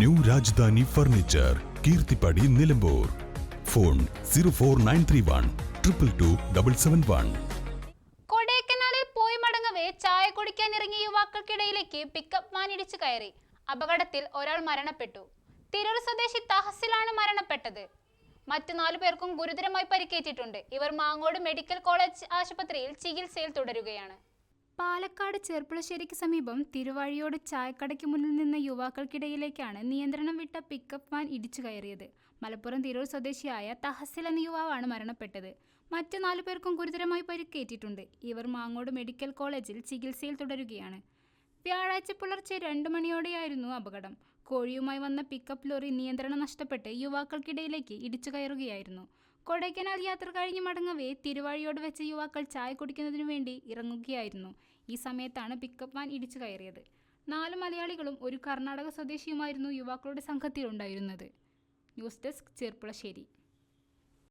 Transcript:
New Rajdhani furniture Keerthippadi Nilambur. Phone zero four nine three one triple two double seven one. കൊടൈക്കനാലിൽ പോയി മടങ്ങവേ ചായ കുടിക്കാൻ ഇറങ്ങിയ യുവാക്കൾക്കിടയിലേക്ക് pickup van ഇടിച്ചു കയറി. അപകടത്തിൽ ഒരാൾ മരണപ്പെട്ടു. തിരൂർ സ്വദേശി തഹസിലാണ് മരണപ്പെട്ടത്. മറ്റു നാലു പേർക്കും ഗുരുതരമായി പരിക്കേറ്റിട്ടുണ്ട്. ഇവർ മാങ്ങോട് മെഡിക്കൽ കോളേജ് ആശുപത്രിയിൽ ചികിത്സയിൽ തുടരുകയാണ്. പാലക്കാട് ചെർപ്പുളശ്ശേരിക്ക് സമീപം തിരുവാഴിയോട് ചായക്കടയ്ക്ക് മുന്നിൽ നിന്ന യുവാക്കൾക്കിടയിലേക്കാണ് നിയന്ത്രണം വിട്ട പിക്കപ്പ് വാൻ ഇടിച്ചു കയറിയത്. മലപ്പുറം തിരൂർ സ്വദേശിയായ തഹസിൽ എന്ന യുവാവാണ് മരണപ്പെട്ടത്. മറ്റു നാലു പേർക്കും ഗുരുതരമായി പരിക്കേറ്റിട്ടുണ്ട്. ഇവർ മാങ്ങോട് മെഡിക്കൽ കോളേജിൽ ചികിത്സയിൽ തുടരുകയാണ്. വ്യാഴാഴ്ച പുലർച്ചെ രണ്ടു മണിയോടെയായിരുന്നു അപകടം. കോഴിയുമായി വന്ന പിക്കപ്പ് ലോറി നിയന്ത്രണം നഷ്ടപ്പെട്ട് യുവാക്കൾക്കിടയിലേക്ക് ഇടിച്ചു കയറുകയായിരുന്നു. കൊടൈക്കനാൽ യാത്ര കഴിഞ്ഞ് മടങ്ങവേ തിരുവാഴിയോട് വെച്ച് യുവാക്കൾ ചായ കുടിക്കുന്നതിനു വേണ്ടി ഇറങ്ങുകയായിരുന്നു. ഈ സമയത്താണ് പിക്കപ്പ് വാൻ ഇടിച്ചു കയറിയത്. നാല് മലയാളികളും ഒരു കർണാടക സ്വദേശിയുമായിരുന്നു യുവാക്കളുടെ സംഘത്തിലുണ്ടായിരുന്നത്. News desk Cherpulassery.